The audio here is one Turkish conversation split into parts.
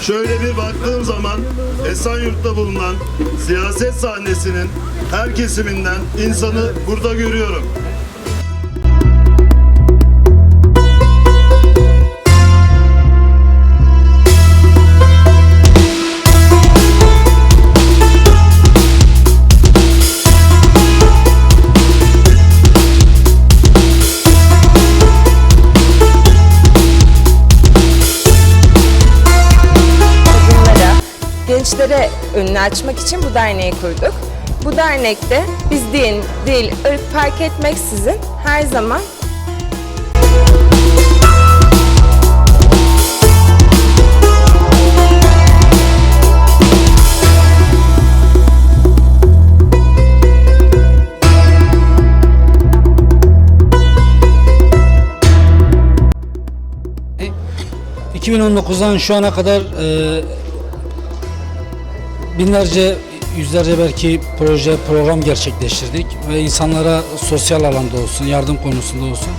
Şöyle bir baktığım zaman Esenyurt'ta bulunan siyaset sahnesinin her kesiminden insanı burada görüyorum. Gençlere önünü açmak için bu derneği kurduk. Bu dernekte biz din, dil, ırk fark etmeksizin her zaman E, 2019'dan şu ana kadar e, binlerce, yüzlerce belki proje, program gerçekleştirdik ve insanlara sosyal alanda olsun, yardım konusunda olsun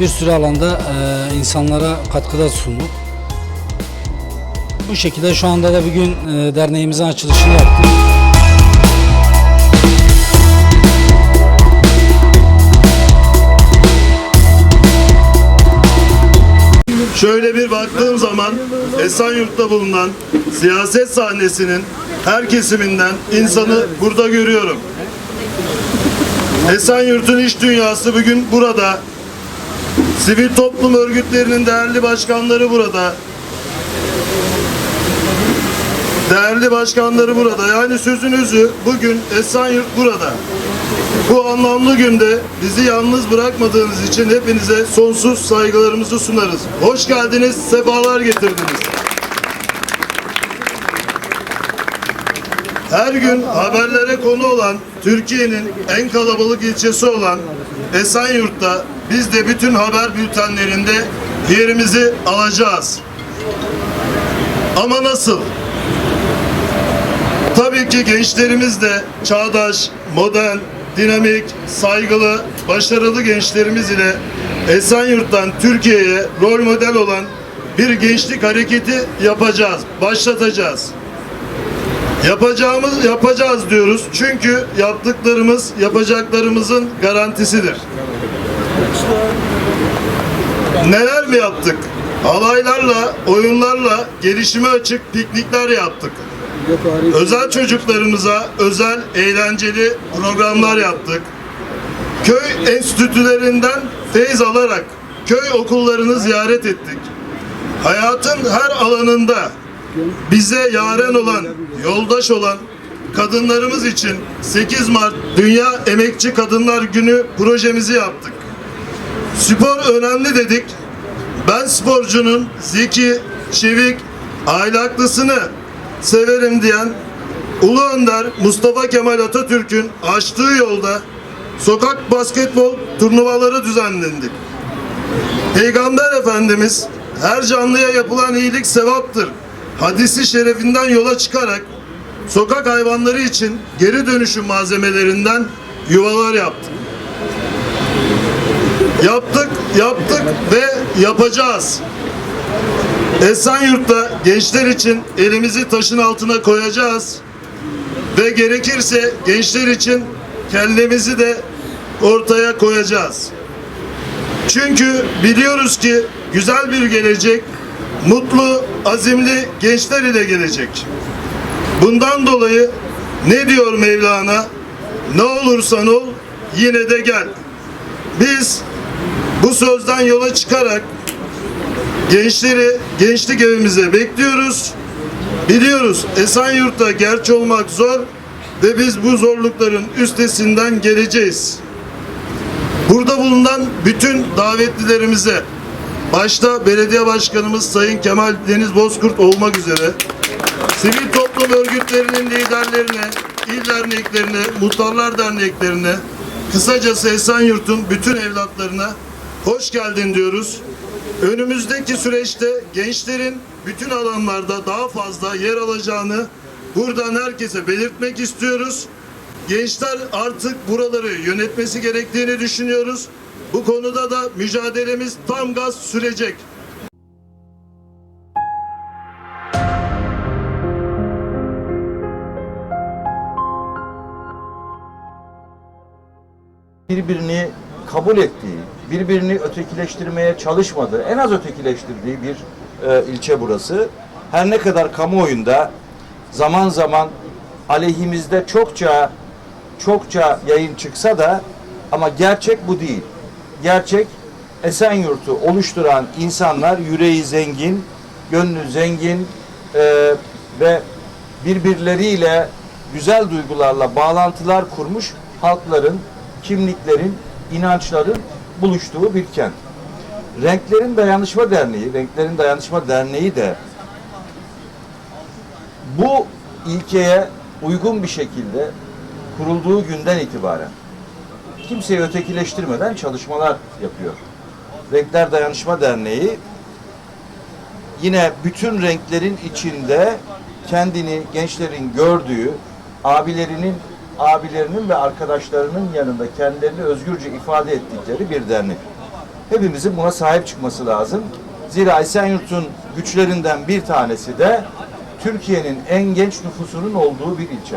bir sürü alanda e, insanlara katkıda sunduk. Bu şekilde şu anda da bugün e, derneğimizin açılışını yaptık. Şöyle bir baktığım zaman Esenyurt'ta bulunan siyaset sahnesinin her kesiminden insanı burada görüyorum. Esenyurt'un iş dünyası bugün burada. Sivil toplum örgütlerinin değerli başkanları burada. Değerli başkanları burada. Yani sözünüzü bugün Esenyurt burada. Bu anlamlı günde bizi yalnız bırakmadığınız için hepinize sonsuz saygılarımızı sunarız. Hoş geldiniz, sefalar getirdiniz. Her gün haberlere konu olan Türkiye'nin en kalabalık ilçesi olan Esenyurt'ta biz de bütün haber bültenlerinde yerimizi alacağız. Ama nasıl? Tabii ki gençlerimiz de çağdaş, modern, dinamik, saygılı, başarılı gençlerimiz ile Esenyurt'tan Türkiye'ye rol model olan bir gençlik hareketi yapacağız, başlatacağız. Yapacağımız yapacağız diyoruz. Çünkü yaptıklarımız yapacaklarımızın garantisidir. Neler mi yaptık? Alaylarla, oyunlarla gelişime açık piknikler yaptık. Özel çocuklarımıza özel eğlenceli programlar yaptık. Köy enstitülerinden feyiz alarak köy okullarını ziyaret ettik. Hayatın her alanında bize yaren olan, yoldaş olan kadınlarımız için 8 Mart Dünya Emekçi Kadınlar Günü projemizi yaptık. Spor önemli dedik. Ben sporcunun zeki, çevik, ahlaklısını severim diyen Ulu Önder Mustafa Kemal Atatürk'ün açtığı yolda sokak basketbol turnuvaları düzenlendi. Peygamber Efendimiz her canlıya yapılan iyilik sevaptır. Hadisi şerefinden yola çıkarak sokak hayvanları için geri dönüşüm malzemelerinden yuvalar yaptı. Yaptık, yaptık ve yapacağız. Esenyurt'ta gençler için elimizi taşın altına koyacağız. Ve gerekirse gençler için kellemizi de ortaya koyacağız. Çünkü biliyoruz ki güzel bir gelecek, mutlu, azimli gençler ile gelecek. Bundan dolayı ne diyor Mevlana? Ne olursan ol yine de gel. Biz bu sözden yola çıkarak gençleri gençlik evimize bekliyoruz. Biliyoruz Esenyurt'ta gerçi olmak zor ve biz bu zorlukların üstesinden geleceğiz. Burada bulunan bütün davetlilerimize başta belediye başkanımız Sayın Kemal Deniz Bozkurt olmak üzere sivil toplum örgütlerinin liderlerine, il derneklerine, muhtarlar derneklerine, kısacası Esenyurt'un bütün evlatlarına hoş geldin diyoruz. Önümüzdeki süreçte gençlerin bütün alanlarda daha fazla yer alacağını buradan herkese belirtmek istiyoruz. Gençler artık buraları yönetmesi gerektiğini düşünüyoruz. Bu konuda da mücadelemiz tam gaz sürecek. birbirini kabul ettiği, birbirini ötekileştirmeye çalışmadığı, en az ötekileştirdiği bir e, ilçe burası. Her ne kadar kamuoyunda zaman zaman aleyhimizde çokça çokça yayın çıksa da ama gerçek bu değil. Gerçek Esenyurt'u oluşturan insanlar yüreği zengin, gönlü zengin e, ve birbirleriyle güzel duygularla bağlantılar kurmuş halkların, kimliklerin, inançların buluştuğu bir kent. Renklerin Dayanışma Derneği, Renklerin Dayanışma Derneği de bu ilkeye uygun bir şekilde kurulduğu günden itibaren kimseyi ötekileştirmeden çalışmalar yapıyor. Renkler Dayanışma Derneği yine bütün renklerin içinde kendini gençlerin gördüğü, abilerinin, abilerinin ve arkadaşlarının yanında kendilerini özgürce ifade ettikleri bir dernek. Hepimizin buna sahip çıkması lazım. Zira Esenyurt'un güçlerinden bir tanesi de Türkiye'nin en genç nüfusunun olduğu bir ilçe.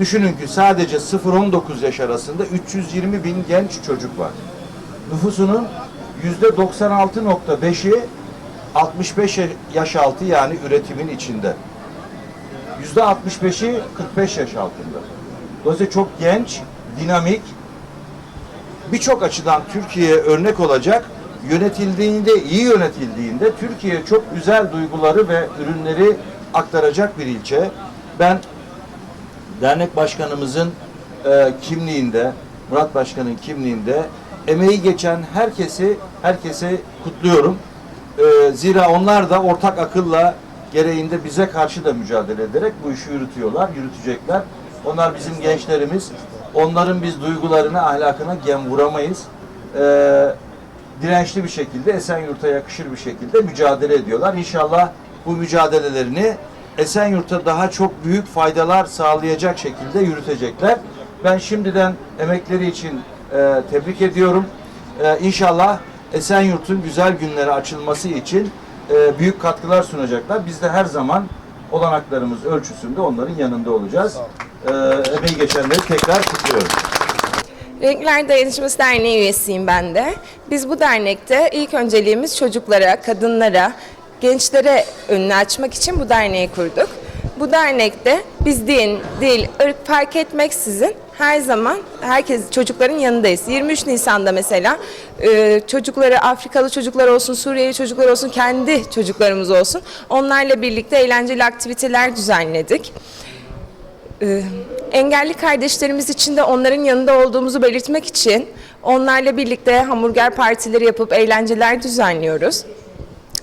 Düşünün ki sadece 0-19 yaş arasında 320 bin genç çocuk var. Nüfusunun yüzde 96.5'i 65 yaş altı yani üretimin içinde. Yüzde 65'i 45 yaş altında. Dolayısıyla çok genç, dinamik, birçok açıdan Türkiye'ye örnek olacak, yönetildiğinde, iyi yönetildiğinde Türkiye'ye çok güzel duyguları ve ürünleri aktaracak bir ilçe. Ben dernek başkanımızın e, kimliğinde, Murat Başkan'ın kimliğinde emeği geçen herkesi herkese kutluyorum. E, zira onlar da ortak akılla gereğinde bize karşı da mücadele ederek bu işi yürütüyorlar, yürütecekler. Onlar bizim gençlerimiz. Onların biz duygularına, ahlakına gem vuramayız. E, dirençli bir şekilde, Esenyurt'a yakışır bir şekilde mücadele ediyorlar. İnşallah bu mücadelelerini Esenyurt'a daha çok büyük faydalar sağlayacak şekilde yürütecekler. Ben şimdiden emekleri için e, tebrik ediyorum. E, inşallah Esenyurt'un güzel günleri açılması için e, büyük katkılar sunacaklar. Biz de her zaman olanaklarımız ölçüsünde onların yanında olacağız. E, emeği geçenleri tekrar kutluyorum. Renkler Dayanışması Derneği üyesiyim ben de. Biz bu dernekte ilk önceliğimiz çocuklara, kadınlara, gençlere önünü açmak için bu derneği kurduk. Bu dernekte biz din, dil, ırk fark etmeksizin her zaman herkes çocukların yanındayız. 23 Nisan'da mesela e, çocukları Afrikalı çocuklar olsun, Suriyeli çocuklar olsun, kendi çocuklarımız olsun. Onlarla birlikte eğlenceli aktiviteler düzenledik. Ee, engelli kardeşlerimiz için de onların yanında olduğumuzu belirtmek için onlarla birlikte hamburger partileri yapıp eğlenceler düzenliyoruz.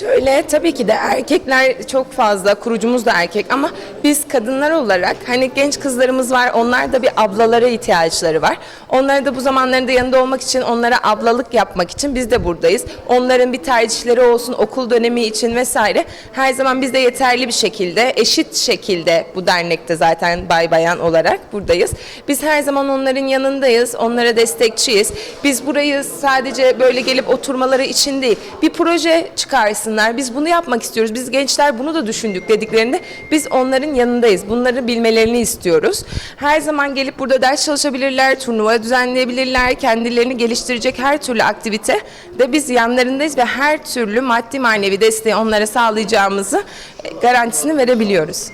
Şöyle tabii ki de erkekler çok fazla, kurucumuz da erkek ama biz kadınlar olarak hani genç kızlarımız var, onlar da bir ablalara ihtiyaçları var. Onlara da bu zamanlarında yanında olmak için, onlara ablalık yapmak için biz de buradayız. Onların bir tercihleri olsun, okul dönemi için vesaire. Her zaman biz de yeterli bir şekilde, eşit şekilde bu dernekte zaten bay bayan olarak buradayız. Biz her zaman onların yanındayız, onlara destekçiyiz. Biz burayı sadece böyle gelip oturmaları için değil, bir proje çıkarsınlar. Biz bunu yapmak istiyoruz. Biz gençler bunu da düşündük dediklerinde biz onların yanındayız. Bunları bilmelerini istiyoruz. Her zaman gelip burada ders çalışabilirler, turnuva düzenleyebilirler, kendilerini geliştirecek her türlü aktivite de biz yanlarındayız ve her türlü maddi manevi desteği onlara sağlayacağımızı e, garantisini verebiliyoruz.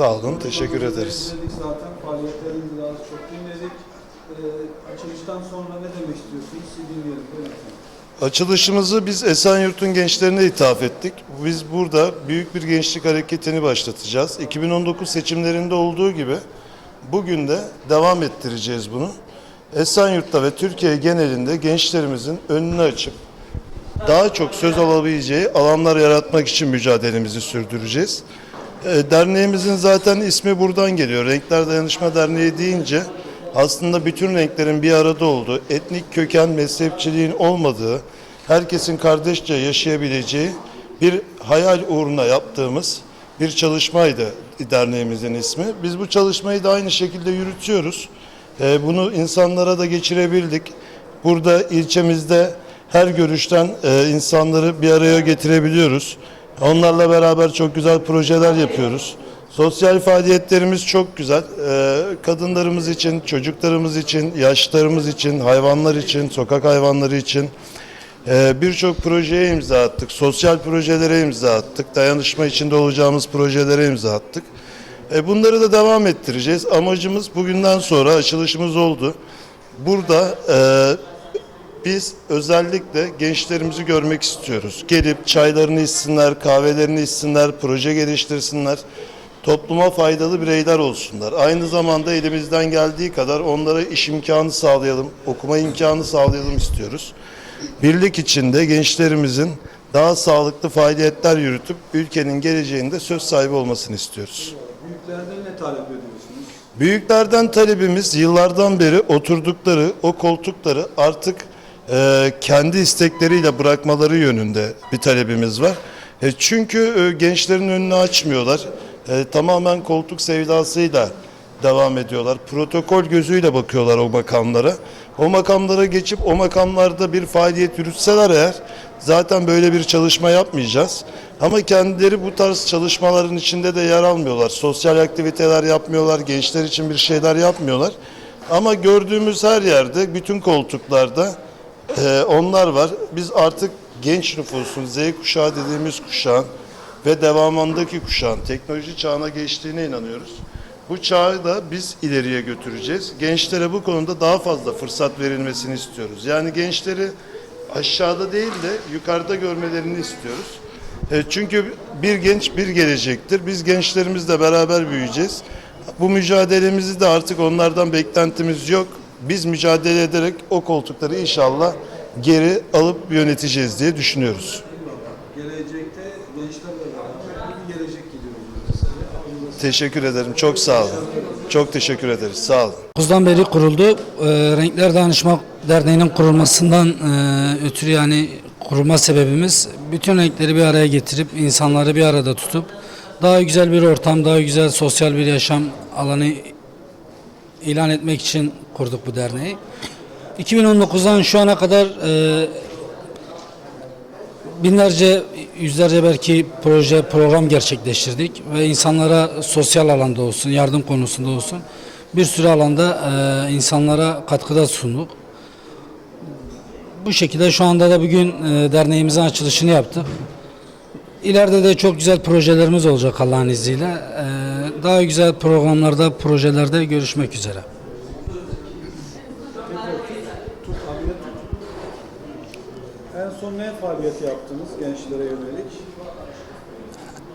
Sağ olun, teşekkür ederiz. Zaten faaliyetlerinizi daha çok dinledik. Açılıştan sonra ne demek istiyorsunuz? Sizi dinleyelim. Buyurun efendim. Açılışımızı biz Esenyurt'un gençlerine ithaf ettik. Biz burada büyük bir gençlik hareketini başlatacağız. 2019 seçimlerinde olduğu gibi bugün de devam ettireceğiz bunu. Esenyurt'ta ve Türkiye genelinde gençlerimizin önünü açıp daha çok söz alabileceği alanlar yaratmak için mücadelemizi sürdüreceğiz. E, Derneğimizin zaten ismi buradan geliyor. Renkler Dayanışma Derneği deyince aslında bütün renklerin bir arada olduğu, etnik köken mezhepçiliğin olmadığı, herkesin kardeşçe yaşayabileceği bir hayal uğruna yaptığımız bir çalışmaydı derneğimizin ismi. Biz bu çalışmayı da aynı şekilde yürütüyoruz. Ee, Bunu insanlara da geçirebildik. Burada ilçemizde her görüşten e, insanları bir araya getirebiliyoruz. Onlarla beraber çok güzel projeler yapıyoruz. Sosyal faaliyetlerimiz çok güzel. Ee, Kadınlarımız için, çocuklarımız için, yaşlılarımız için, hayvanlar için, sokak hayvanları için ee, birçok projeye imza attık. Sosyal projelere imza attık. Dayanışma içinde olacağımız projelere imza attık. E, Bunları da devam ettireceğiz. Amacımız bugünden sonra açılışımız oldu. Burada e, biz özellikle gençlerimizi görmek istiyoruz. Gelip çaylarını içsinler, kahvelerini içsinler, proje geliştirsinler. Topluma faydalı bireyler olsunlar. Aynı zamanda elimizden geldiği kadar onlara iş imkanı sağlayalım, okuma imkanı sağlayalım istiyoruz. Birlik içinde gençlerimizin daha sağlıklı faaliyetler yürütüp ülkenin geleceğinde söz sahibi olmasını istiyoruz. Büyüklerden ne talep ediyorsunuz? Büyüklerden talebimiz yıllardan beri oturdukları o koltukları artık e, kendi istekleriyle bırakmaları yönünde bir talebimiz var. E, çünkü e, gençlerin önünü açmıyorlar. E, tamamen koltuk sevdasıyla devam ediyorlar. Protokol gözüyle bakıyorlar o makamlara. O makamlara geçip o makamlarda bir faaliyet yürütseler eğer zaten böyle bir çalışma yapmayacağız. Ama kendileri bu tarz çalışmaların içinde de yer almıyorlar. Sosyal aktiviteler yapmıyorlar, gençler için bir şeyler yapmıyorlar. Ama gördüğümüz her yerde, bütün koltuklarda e, onlar var. Biz artık genç nüfusun, Z kuşağı dediğimiz kuşağın ve devamındaki kuşağın teknoloji çağına geçtiğine inanıyoruz. Bu çağı da biz ileriye götüreceğiz. Gençlere bu konuda daha fazla fırsat verilmesini istiyoruz. Yani gençleri aşağıda değil de yukarıda görmelerini istiyoruz. E, Çünkü bir genç bir gelecektir. Biz gençlerimizle beraber büyüyeceğiz. Bu mücadelemizi de artık onlardan beklentimiz yok. Biz mücadele ederek o koltukları inşallah geri alıp yöneteceğiz diye düşünüyoruz. Teşekkür ederim. Çok sağ olun. Çok teşekkür ederiz. Sağ olun. 9'dan beri kuruldu. Ee, Renkler Dayanışma Derneği'nin kurulmasından e, ötürü yani kurulma sebebimiz bütün renkleri bir araya getirip insanları bir arada tutup daha güzel bir ortam, daha güzel sosyal bir yaşam alanı ilan etmek için kurduk bu derneği. 2019'dan şu ana kadar e, binlerce, yüzlerce belki proje, program gerçekleştirdik ve insanlara sosyal alanda olsun, yardım konusunda olsun bir sürü alanda e, insanlara katkıda sunduk. Bu şekilde şu anda da bugün e, derneğimizin açılışını yaptık. İleride de çok güzel projelerimiz olacak Allah'ın izniyle. E, daha güzel programlarda, projelerde görüşmek üzere. En son ne faaliyet yaptınız gençlere yönelik?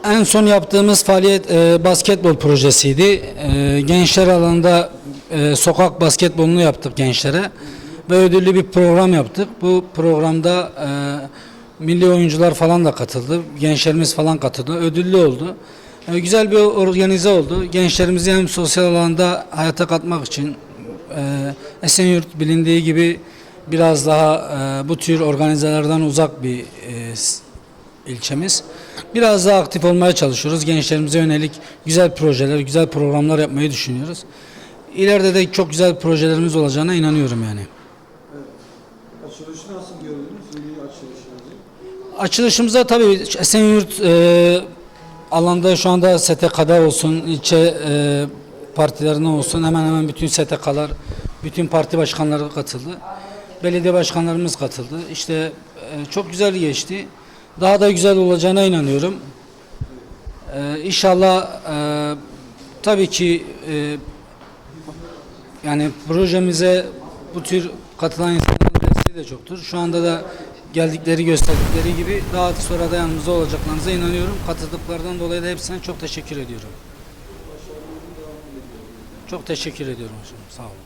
En son yaptığımız faaliyet e, basketbol projesiydi. E, gençler alanında e, sokak basketbolunu yaptık gençlere ve ödüllü bir program yaptık. Bu programda e, milli oyuncular falan da katıldı, gençlerimiz falan katıldı, ödüllü oldu. E, güzel bir organize oldu. Gençlerimizi hem sosyal alanda hayata katmak için e, Esenyurt bilindiği gibi biraz daha e, bu tür organizelerden uzak bir e, ilçemiz. Biraz daha aktif olmaya çalışıyoruz. Gençlerimize yönelik güzel projeler, güzel programlar yapmayı düşünüyoruz. İleride de çok güzel projelerimiz olacağına inanıyorum yani. Açılışı nasıl gördünüz? Yeni açılışınızı. Açılışımıza tabii Esenyurt e, alanda şu anda STK'da olsun, ilçe e, partilerine olsun hemen hemen bütün STK'lar, bütün parti başkanları katıldı. Belediye başkanlarımız katıldı. İşte e, çok güzel geçti. Daha da güzel olacağına inanıyorum. E, inşallah e, tabii ki e, yani projemize bu tür katılan insanların desteği de çoktur. Şu anda da geldikleri gösterdikleri gibi daha sonra da yanımızda olacaklarınıza inanıyorum. Katıldıklarından dolayı da hepsine çok teşekkür ediyorum. Çok teşekkür ediyorum hocam. Sağ olun.